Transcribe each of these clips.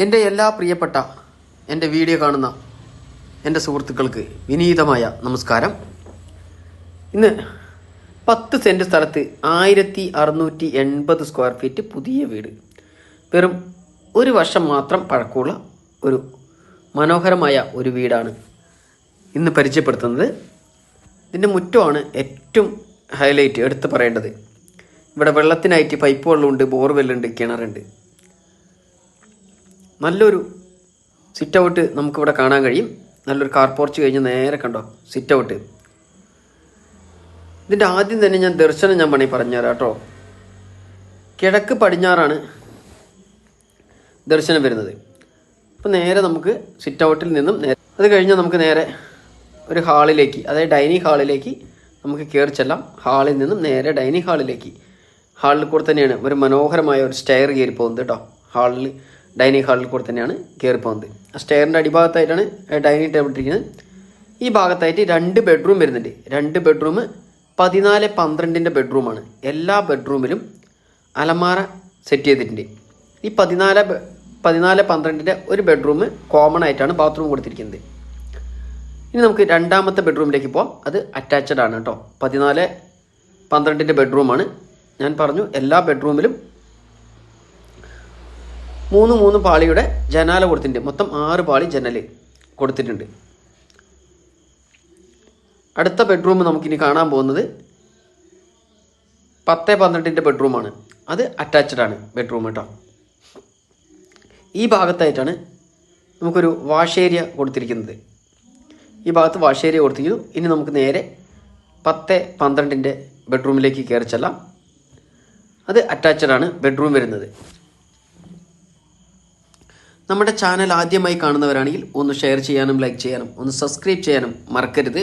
എന്റെ എല്ലാ പ്രിയപ്പെട്ട എന്റെ വീഡിയോ കാണുന്ന എന്റെ സുഹൃത്തുക്കൾക്ക് വിനീതമായ നമസ്കാരം. ഇന്ന് പത്ത് സെന്റ് സ്ഥലത്ത് ആയിരത്തി അറുന്നൂറ്റി എൺപത് സ്ക്വയർ ഫീറ്റ് പുതിയ വീട്. വെറും ഒരു വർഷം മാത്രം പഴക്കമുള്ള ഒരു മനോഹരമായ ഒരു വീടാണ് ഇന്ന് പരിചയപ്പെടുത്തുന്നത്. ഇതിന്റെ മുറ്റമാണ് ഏറ്റവും ഹൈലൈറ്റ് എടുത്ത് പറയേണ്ടത്. ഇവിടെ വെള്ളത്തിനായിട്ട് പൈപ്പ് വെള്ളമുണ്ട് ബോർവെല്ലുണ്ട് കിണറുണ്ട്. നല്ലൊരു സിറ്റ് ഔട്ട് നമുക്കിവിടെ കാണാൻ കഴിയും. നല്ലൊരു കാർ പോർച്ച് കഴിഞ്ഞ് നേരെ കണ്ടോ? സിറ്റ് ഔട്ട് ഇതിന്റെ ആദ്യം തന്നെ ഞാൻ ദർശനം ഞാൻ പണി പറഞ്ഞുതരാം കേട്ടോ. കിഴക്ക് പടിഞ്ഞാറാണ് ദർശനം വരുന്നത്. അപ്പോൾ നേരെ നമുക്ക് സിറ്റ് ഔട്ടിൽ നിന്നും നേരെ അത് കഴിഞ്ഞാൽ നമുക്ക് നേരെ ഒരു ഹാളിലേക്ക് അതായത് ഡൈനിങ് ഹാളിലേക്ക് നമുക്ക് കയറി ചെല്ലാം. ഹാളിൽ നിന്നും നേരെ ഡൈനിങ് ഹാളിലേക്ക്. ഹാളിൽ കൂടെ തന്നെയാണ് ഒരു മനോഹരമായ ഒരു സ്റ്റെയർ കയറി പോകുന്നത് കേട്ടോ. ഹാളിൽ ഡൈനിങ് ഹാളിൽ കൂടെ തന്നെയാണ് കയറി പോകുന്നത് ആ സ്റ്റെയറിന്റെ അടിഭാഗത്തായിട്ടാണ് ഡൈനിങ് ടേബിൾ ഇരിക്കുന്നത് ഈ ഭാഗത്തായിട്ട് രണ്ട് ബെഡ്റൂം വരുന്നുണ്ട്. രണ്ട് ബെഡ്റൂം പതിനാല് പന്ത്രണ്ടിന്റെ ബെഡ്റൂമാണ്. എല്ലാ ബെഡ്റൂമിലും അലമാര സെറ്റ് ചെയ്തിട്ടുണ്ട്. ഈ പതിനാല് പതിനാല് പന്ത്രണ്ടിന്റെ ഒരു ബെഡ്റൂം കോമൺ ആയിട്ടാണ് ബാത്റൂം കൊടുത്തിരിക്കുന്നത്. ഇനി നമുക്ക് രണ്ടാമത്തെ ബെഡ്റൂമിലേക്ക് പോവാം. അത് അറ്റാച്ചഡ് ആണ് കേട്ടോ. പതിനാല് പന്ത്രണ്ടിന്റെ ബെഡ്റൂമാണ്. ഞാൻ പറഞ്ഞു എല്ലാ ബെഡ്റൂമിലും മൂന്ന് മൂന്ന് പാളിയുടെ ജനാല കൊടുത്തിട്ടുണ്ട്. മൊത്തം ആറ് പാളി ജനൽ കൊടുത്തിട്ടുണ്ട്. അടുത്ത ബെഡ്റൂം നമുക്കിനി കാണാൻ പോകുന്നത് പത്ത് പന്ത്രണ്ടിന്റെ ബെഡ്റൂമാണ് അത് അറ്റാച്ച്ഡ് ആണ് ബെഡ്റൂം കേട്ടോ ഈ ഭാഗത്തായിട്ടാണ് നമുക്കൊരു വാഷ് ഏരിയ കൊടുത്തിരിക്കുന്നത്. ഈ ഭാഗത്ത് വാഷ് ഏരിയ കൊടുത്തിരിക്കുന്നു. ഇനി നമുക്ക് നേരെ പത്ത് പന്ത്രണ്ടിന്റെ ബെഡ്റൂമിലേക്ക് കയറി ചെല്ലാം. അത് അറ്റാച്ച്ഡ് ആണ് ബെഡ്റൂം വരുന്നത്. നമ്മുടെ ചാനൽ ആദ്യമായി കാണുന്നവരാണെങ്കിൽ ഒന്ന് ഷെയർ ചെയ്യാനും ലൈക്ക് ചെയ്യാനും ഒന്ന് സബ്സ്ക്രൈബ് ചെയ്യാനും മറക്കരുത്.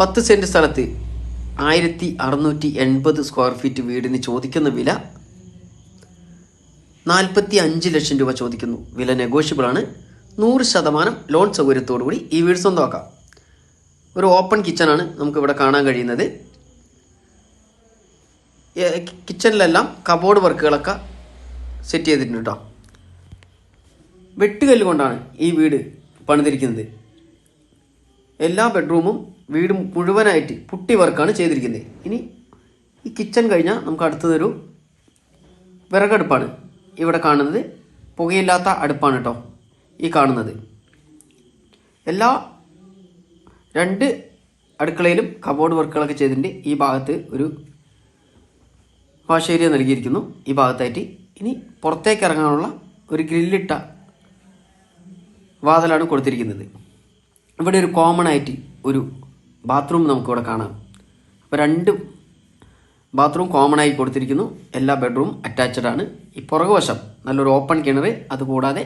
പത്ത് സെന്റ് സ്ഥലത്ത് ആയിരത്തി അറുന്നൂറ്റി എൺപത് സ്ക്വയർ ഫീറ്റ് വീടിന് ചോദിക്കുന്ന വില നാൽപ്പത്തി അഞ്ച് ലക്ഷം രൂപ ചോദിക്കുന്നു. വില നെഗോഷ്യബിൾ ആണ്. നൂറ് ശതമാനം ലോൺ സൗകര്യത്തോടു കൂടി ഈ വീട് സ്വന്തമാക്കാം. ഒരു ഓപ്പൺ കിച്ചണാണ് നമുക്കിവിടെ കാണാൻ കഴിയുന്നത്. കിച്ചണിലെല്ലാം കബോർഡ് വർക്കുകളൊക്കെ സെറ്റ് ചെയ്തിട്ടുണ്ട് കേട്ടോ വെട്ടുകല്ല് കൊണ്ടാണ് ഈ വീട് പണിതിരിക്കുന്നത്. എല്ലാ ബെഡ്റൂമും വീട് മുഴുവനായിട്ട് പുട്ടി വർക്കാണ് ചെയ്തിരിക്കുന്നത്. ഇനി ഈ കിച്ചൺ കഴിഞ്ഞാൽ നമുക്ക് അടുത്തതൊരു വിറകടുപ്പാണ്. ഇവിടെ കാണുന്നത് പുകയില്ലാത്ത അടുപ്പാണ് കേട്ടോ ഈ കാണുന്നത്. എല്ലാ രണ്ട് അടുക്കളയിലും കബോർഡ് വർക്കുകളൊക്കെ ചെയ്തിട്ടുണ്ട്. ഈ ഭാഗത്ത് ഒരു വാഷേരിയ നൽകിയിരിക്കുന്നു. ഈ ഭാഗത്തായിട്ട് ഇനി പുറത്തേക്ക് ഇറങ്ങാനുള്ള ഒരു ഗ്രില്ലിട്ട വാതിലാണ് കൊടുത്തിരിക്കുന്നത്. ഇവിടെ ഒരു കോമൺ ആയിട്ട് ഒരു ബാത്റൂം നമുക്കിവിടെ കാണാം. അപ്പോൾ രണ്ട് ബാത്റൂം കോമൺ ആയി കൊടുത്തിരിക്കുന്നു. എല്ലാ ബെഡ്റൂം അറ്റാച്ച്ഡ് ആണ്. ഈ പുറകുവശം നല്ലൊരു ഓപ്പൺ കിണർ അതുകൂടാതെ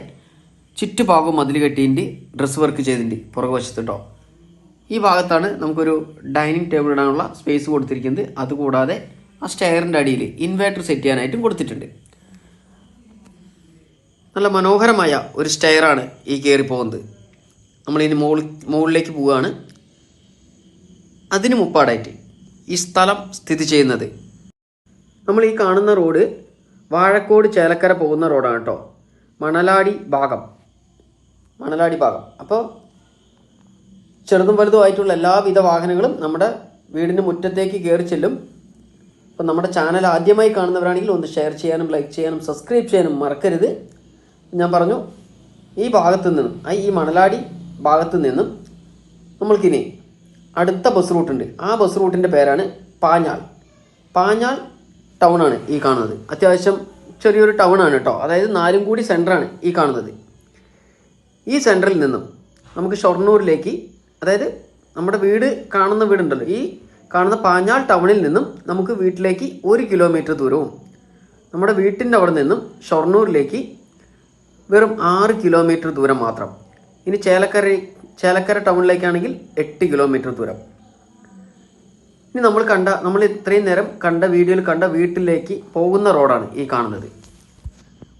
ചുറ്റുഭാഗവും മതിൽ കെട്ടിയിട്ട് ഡ്രസ് വർക്ക് ചെയ്തിട്ടുണ്ട് പുറകുവശത്ത് കേട്ടോ ഈ ഭാഗത്താണ് നമുക്കൊരു ഡൈനിങ് ടേബിൾ ഇടാനുള്ള സ്പേസ് കൊടുത്തിരിക്കുന്നത്. അതുകൂടാതെ ആ സ്റ്റെയറിന്റെ അടിയിൽ ഇൻവേർട്ടർ സെറ്റ് ചെയ്യാനായിട്ടും കൊടുത്തിട്ടുണ്ട്. നല്ല മനോഹരമായ ഒരു സ്റ്റെയറാണ് ഈ കയറി പോകുന്നത് നമ്മളിനി മുകളിൽ മുകളിലേക്ക് പോവുകയാണ്. അതിന് മുപ്പാടായിട്ട് ഈ സ്ഥലം സ്ഥിതി ചെയ്യുന്നത്. നമ്മൾ ഈ കാണുന്ന റോഡ് വാഴക്കോട് ചേലക്കര പോകുന്ന റോഡാണ് കേട്ടോ. മണലാടി ഭാഗം. മണലാടി ഭാഗം. അപ്പോൾ ചെറുതും വലുതുമായിട്ടുള്ള എല്ലാവിധ വാഹനങ്ങളും നമ്മുടെ വീടിന്റെ മുറ്റത്തേക്ക് കയറി ചെല്ലും. അപ്പോൾ നമ്മുടെ ചാനൽ ആദ്യമായി കാണുന്നവരാണെങ്കിൽ ഒന്ന് ഷെയർ ചെയ്യാനും ലൈക്ക് ചെയ്യാനും സബ്സ്ക്രൈബ് ചെയ്യാനും മറക്കരുത്. ഞാൻ പറഞ്ഞു ഈ ഭാഗത്തു നിന്നും ഈ മണലാടി ഭാഗത്തു നിന്നും നമ്മൾക്കിനി അടുത്ത ബസ് റൂട്ടുണ്ട് ആ ബസ് റൂട്ടിന്റെ പേരാണ് പാഞ്ഞാൾ പാഞ്ഞാൾ ടൗൺ ആണ് ഈ കാണുന്നത്. അത്യാവശ്യം ചെറിയൊരു ടൗൺ ആണ് കേട്ടോ അതായത് നാലും കൂടി സെന്ററാണ് ഈ കാണുന്നത്. ഈ സെന്ററിൽ നിന്നും നമുക്ക് ഷൊർണൂരിലേക്ക് അതായത് നമ്മുടെ വീട് കാണുന്ന വീടുണ്ടല്ലോ ഈ കാണുന്ന പാഞ്ഞാൾ ടൗണിൽ നിന്നും നമുക്ക് വീട്ടിലേക്ക് ഒരു കിലോമീറ്റർ ദൂരവും നമ്മുടെ വീട്ടിന്റെ അവിടെ നിന്നും ഷൊർണൂരിലേക്ക് വെറും ആറ് കിലോമീറ്റർ ദൂരം മാത്രം. ഇനി ചേലക്കര ചേലക്കര ടൗണിലേക്കാണെങ്കിൽ എട്ട് കിലോമീറ്റർ ദൂരം. ഇനി നമ്മൾ കണ്ട നമ്മൾ ഇത്രയും നേരം കണ്ട വീഡിയോയിൽ കണ്ട വീട്ടിലേക്ക് പോകുന്ന റോഡാണ് ഈ കാണുന്നത്.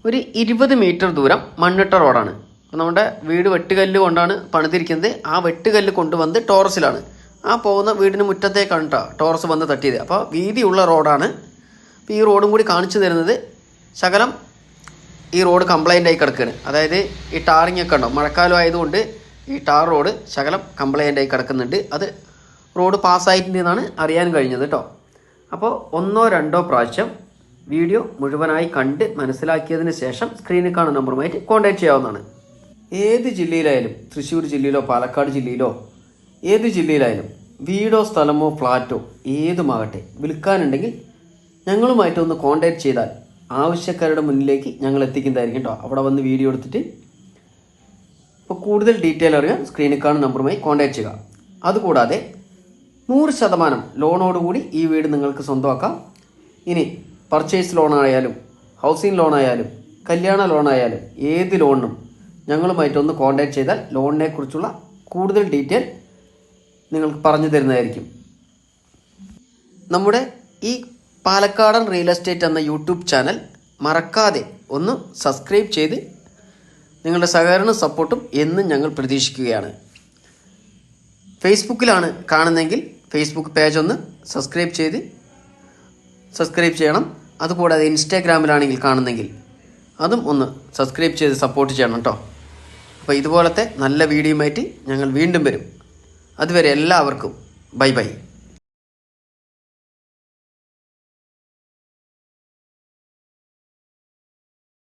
ഒരു ഇരുപത് മീറ്റർ ദൂരം മണ്ണിട്ട റോഡാണ്. നമ്മുടെ വീട് വെട്ടുകല്ല് കൊണ്ടാണ് പണിതിരിക്കുന്നത്. ആ വെട്ടുകല്ല് കൊണ്ടുവന്ന് ടോറസിലാണ്. ആ പോകുന്ന വീടിന് മുറ്റത്തേക്കാണ് കേട്ടോ ടോറസ് വന്ന് തട്ടിയത്. അപ്പോൾ വീതിയുള്ള റോഡാണ്. അപ്പോൾ ഈ റോഡും കൂടി കാണിച്ചു തരുന്നത് ശകലം ഈ റോഡ് കംപ്ലൈന്റ് ആയി കിടക്കുകയാണ് അതായത് ഈ ടാറിങ് ഒക്കെ ഉണ്ടോ? മഴക്കാലം ആയതുകൊണ്ട് ഈ ടാർ റോഡ് ശകലം കംപ്ലൈന്റ് ആയി കിടക്കുന്നുണ്ട്. അത് റോഡ് പാസ്സായിട്ടുണ്ട് എന്നാണ് അറിയാൻ കഴിഞ്ഞത് കേട്ടോ അപ്പോൾ ഒന്നോ രണ്ടോ പ്രാവശ്യം വീഡിയോ മുഴുവനായി കണ്ട് മനസ്സിലാക്കിയതിന് ശേഷം സ്ക്രീനിൽ കാണുന്ന നമ്പറുമായിട്ട് കോൺടാക്ട് ചെയ്യാവുന്നതാണ്. ഏത് ജില്ലയിലായാലും തൃശ്ശൂർ ജില്ലയിലോ പാലക്കാട് ജില്ലയിലോ ഏത് ജില്ലയിലായാലും വീടോ സ്ഥലമോ ഫ്ലാറ്റോ ഏതുമാകട്ടെ വിൽക്കാനുണ്ടെങ്കിൽ ഞങ്ങളുമായിട്ട് ഒന്ന് കോൺടാക്ട് ചെയ്താൽ ആവശ്യക്കാരുടെ മുന്നിലേക്ക് ഞങ്ങൾ എത്തിക്കുന്നതായിരിക്കും കേട്ടോ അവിടെ വന്ന് വീഡിയോ എടുത്തിട്ട് അപ്പോൾ കൂടുതൽ ഡീറ്റെയിൽ അറിയാൻ സ്ക്രീനിൽ കാണുന്ന നമ്പറുമായി കോൺടാക്ട് ചെയ്യുക. അതുകൂടാതെ നൂറ് ശതമാനം ലോണോടുകൂടി ഈ വീട് നിങ്ങൾക്ക് സ്വന്തമാക്കാം. ഇനി പർച്ചേസ് ലോണായാലും ഹൗസിംഗ് ലോണായാലും കല്യാണ ലോണായാലും ഏത് ലോണിനും ഞങ്ങളുമായിട്ടൊന്ന് കോൺടാക്ട് ചെയ്താൽ ലോണിനെ കുറിച്ചുള്ള കൂടുതൽ ഡീറ്റെയിൽ നിങ്ങൾക്ക് പറഞ്ഞു തരുന്നതായിരിക്കും. നമ്മുടെ ഈ പാലക്കാടൻ റിയൽ എസ്റ്റേറ്റ് എന്ന യൂട്യൂബ് ചാനൽ മറക്കാതെ ഒന്ന് സബ്സ്ക്രൈബ് ചെയ്ത് നിങ്ങളുടെ സഹകരണ സപ്പോർട്ടും എന്നും ഞങ്ങൾ പ്രതീക്ഷിക്കുകയാണ്. ഫേസ്ബുക്കിലാണ് കാണുന്നതെങ്കിൽ ഫേസ്ബുക്ക് പേജ് ഒന്ന് സബ്സ്ക്രൈബ് ചെയ്ത് സബ്സ്ക്രൈബ് ചെയ്യണം. അതുകൂടാതെ ഇൻസ്റ്റാഗ്രാമിലാണെങ്കിൽ കാണുന്നെങ്കിൽ അതും ഒന്ന് സബ്സ്ക്രൈബ് ചെയ്ത് സപ്പോർട്ട് ചെയ്യണം കേട്ടോ അപ്പോൾ ഇതുപോലത്തെ നല്ല വീഡിയോയുമായിട്ട് ഞങ്ങൾ വീണ്ടും വരും. അതുവരെ എല്ലാവർക്കും ബൈ ബൈ